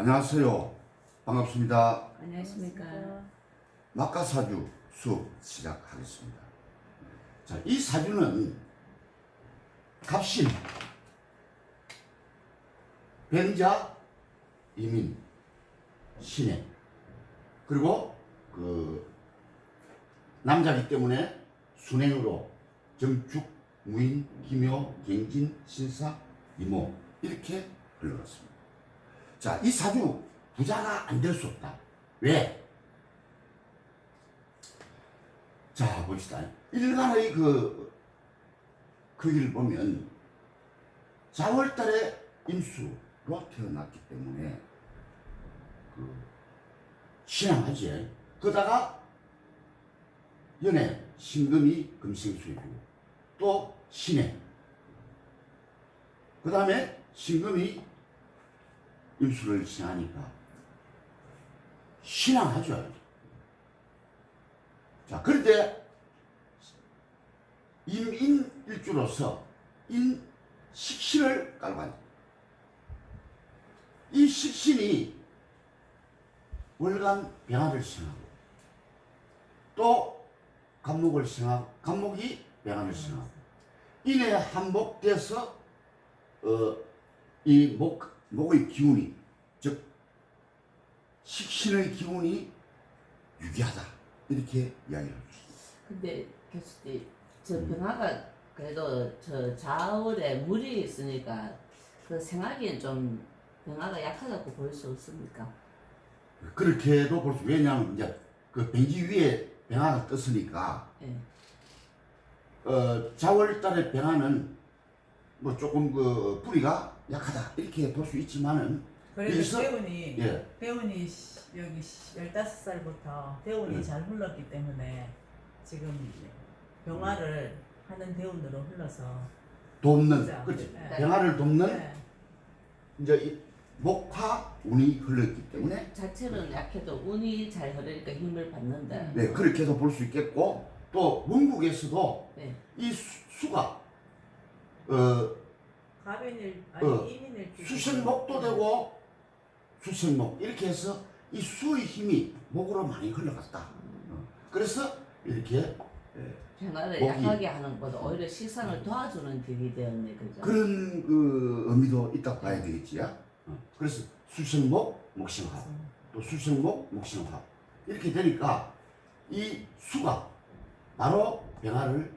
안녕하세요. 반갑습니다. 안녕하십니까. 막가사주 수업 시작하겠습니다. 자, 이 사주는 갑신, 변자, 이민, 신해, 그리고 그 남자기 때문에 순행으로 정축, 무인, 기묘, 갱진, 신사, 이모 이렇게 흘러갔습니다. 자, 이 사주 부자가 안 될 수 없다. 왜? 자, 봅시다. 일간의 그, 크기를 보면, 4월달에 임수로 태어났기 때문에, 그, 신앙하지. 그러다가, 연애, 신금이 금생수이고, 또 신해. 그 다음에 신금이 임수를 신하니까, 신앙하죠. 자, 그런데 임인일주로서 인 식신을 깔고. 이 식신이 월간 병화를 신하고 또 간목을 신하고 간목이 병화를 신하고 인에 한목돼서 어, 이 목, 목의 기운이 즉 식신의 기운이 유기하다 이렇게 이야기를 합니다. 근데 교수님, 저 변화가 그래도 저 자월에 물이 있으니까 그 생활기엔 좀 변화가 약하다고 볼 수 없습니까? 그렇게도 볼 수, 왜냐하면 이제 그 ben지 위에 병화가 떴으니까, 예. 어, 자월달에 병화는 뭐 조금 그 뿌리가 약하다. 이렇게 볼 수 있지만은, 그래도 여기서- 대운이 예, 대운이 시- 여기 15살부터 대운이 음. 잘 흘렀기 때문에 지금 병화를 하는 대운으로 흘러서 돕는. 그렇지. 네. 병화를 돕는 네. 이제 이 목화 운이 흘렀기 때문에, 자체는 약해도 운이 잘 흐르니까 힘을 받는다. 네, 그렇게도 볼수 있겠고, 또 문국에서도 네. 이 수, 수가, 어, 가변일 아니 어, 이민일 수생목도 되고 수생목 이렇게 해서 이 수의 힘이 목으로 많이 흘러갔다. 어. 그래서 이렇게 변화를 목이- 약하게 하는 것보다 오히려 식상을 도와주는 길이 되었네, 그죠? 그런 그 의미도 있다고 봐야 되겠지요. 어. 그래서 수생목, 목생합, 또 수생목, 목생합 이렇게 되니까 이 수가 바로 변화를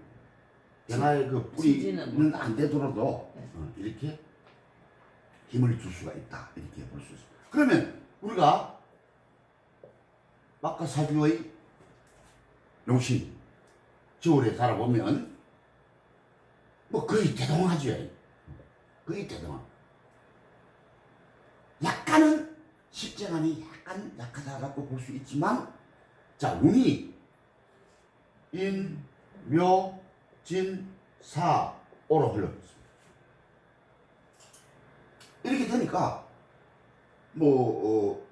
변화의 그 뿌리는 못안 되더라도 네. 어, 이렇게 힘을 줄 수가 있다 이렇게 볼 수 있습니다. 그러면 우리가 막가 사주의 용신 저울에 살아보면 뭐 거의 대동하죠. 거의 대동하. 약간은 십재간이 약간 약하다라고 볼 수 있지만 자 운이 인, 묘, 진, 사, 오로 흘러있습니다. 이렇게 되니까 뭐 어,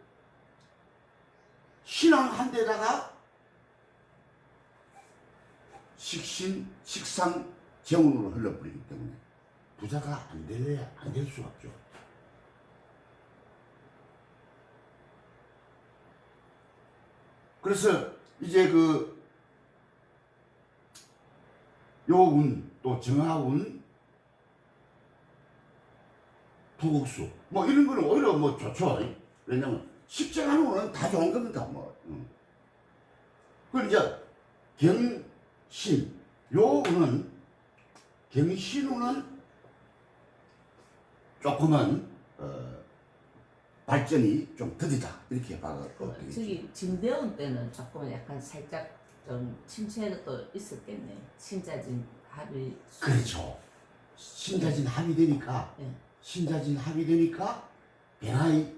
신앙 한 데다가 식신, 식상, 재운으로 흘러버리기 때문에 부자가 안 될래 안될 수가 없죠. 그래서 이제 그 요운 또 정하운 토국수 뭐 이런 거는 오히려 뭐 좋죠. 왜냐면 식재하는 거는 다 좋은 겁니다. 뭐. 응. 그리고 이제 경신 요 운은 경신 운은 조금은 어, 발전이 좀 더디다 이렇게 봐도 되겠죠. 저기 진대원 때는 조금 약간 살짝 좀 침체도 있었겠네. 신자진 합이 그렇죠. 신자진 합이 되니까 예. 신자진 합이 되니까 변화의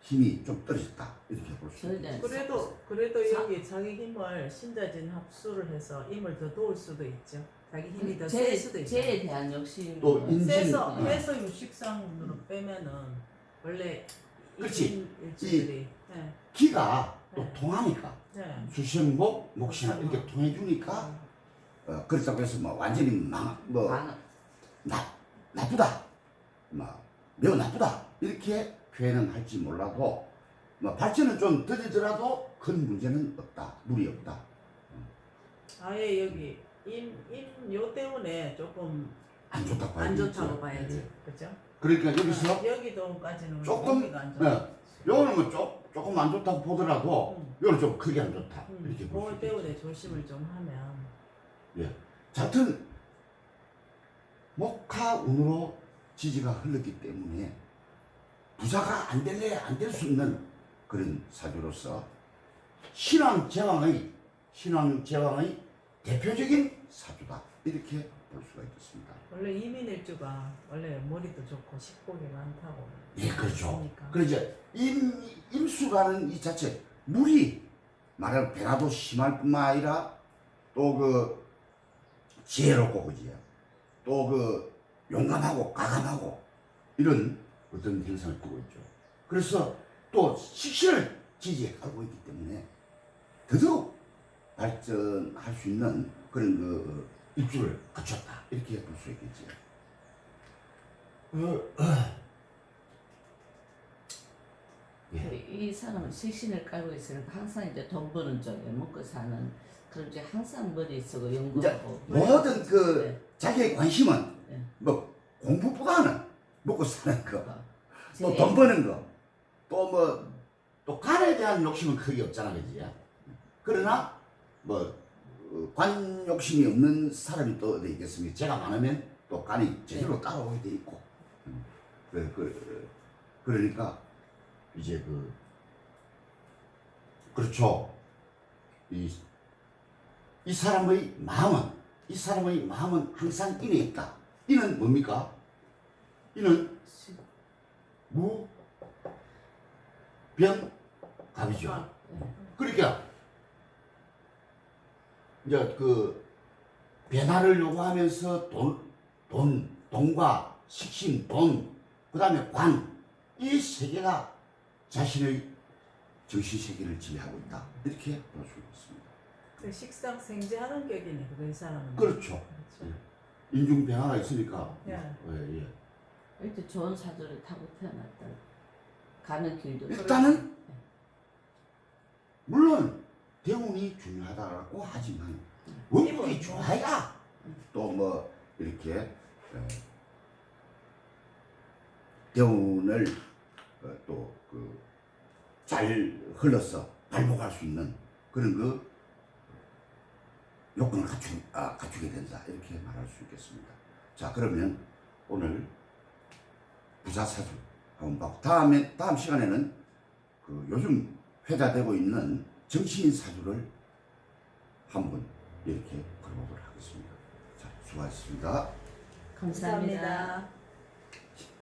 힘이 좀 떨어졌다 이렇게 볼 수 있죠. 저희는 그래도 그래도 사- 여기 자기 힘을 신자진 합수를 해서 힘을 더 도울 수도 있죠. 자기 힘이 더 제, 셀 수도 있죠. 제에 대한 욕심 또 인지- 세서 음. 육식상으로 빼면은 원래 그렇지. 일주들이 네. 기가 또 네. 통하니까 네. 수생목, 목신학 이렇게 통해주니까 어, 그렇다고 해서 뭐 완전히 망, 뭐 반- 나, 나쁘다, 뭐 매우 나쁘다 이렇게 표현은 할지 몰라도 뭐 발전은 좀 더디더라도 큰 문제는 없다. 무리 없다. 아예 여기 임임요 때문에 조금 안 좋다고 봐야 안 되겠죠. 좋다고 봐야지. 예. 그죠? 그러니까 여기서 여기도까지는 조금, 안 좋아. 네. 요거는 뭐 조, 조금 안 좋다고 보더라도 음. 요거는 좀 크게 안 좋다. 음, 이렇게 볼수 때문에 있겠죠. 조심을 좀 하면 하여튼 목화 운으로 지지가 흘렀기 때문에 부자가 안 될래 안 될 수 있는 그런 사주로서 신왕 제왕의 신왕 제왕의 대표적인 사주다 이렇게 볼 수가 있겠습니다. 원래 이민일주가 원래 머리도 좋고 식복이 많다고. 예, 그렇죠. 했으니까. 그러죠. 임 임수라는 이 자체 물이 말하면 변화도 심할 뿐만 아니라 또 그 지혜롭고 그지요. 또그 용감하고 가감하고 이런 어떤 현상을 띠고 있죠. 그래서 또 식신을 지지해 가고 있기 때문에 더더욱 발전할 수 있는 그런 그 입주를 갖췄다 이렇게 볼 수 있겠지요. 어, 예. 그이 사람은 식신을 깔고 있으니까 항상 이제 돈 버는 쪽에 먹고 사는 그런 이제 항상 머리 쓰고 연구하고 모든 그 네. 자기의 관심은 네. 뭐 공부보다는 먹고 사는 거, 또 제일 돈 버는 거, 또 뭐또 간에 대한 욕심은 크게 없잖아, 그지? 그러나 뭐 어, 관 욕심이 없는 사람이 또 어디 있겠습니까? 제가 많으면 또 간이 제대로 따라오게 돼 있고, 음. 그, 그, 그러니까 이제 그 그렇죠. 이, 이 사람의 마음은 이 사람의 마음은 항상 인에 있다. 이는 뭡니까? 이는 무, 병, 갑이죠. 아, 그러니까 이제 그 변화를 요구하면서 돈, 돈, 돈과 식신, 돈, 그 다음에 관, 이 세 개가 자신의 정신 세계를 지배하고 있다. 이렇게 볼 수 있습니다. 그 식상 생재하는 격이네 그 사람은. 그렇죠. 그렇죠. 인중 변화가 있으니까. 예. 예, 예. 이렇게 좋은 사주를 타고 태어났다. 가는 길도 일단은 대운이 중요하다고 하지만 원국이 이분, 좋아야 또 뭐 이렇게 어, 대운을 어, 또그 잘 흘러서 발복할 수 있는 그런 그 요건을 갖추, 아, 갖추게 된다 이렇게 말할 수 있겠습니다. 자 그러면 오늘 부자사주 한번 봐. 다음에 다음 시간에는 그 요즘 회자되고 있는 정치인 사주를 한번 이렇게 걸어보도록 하겠습니다. 자 수고하셨습니다. 감사합니다. 감사합니다.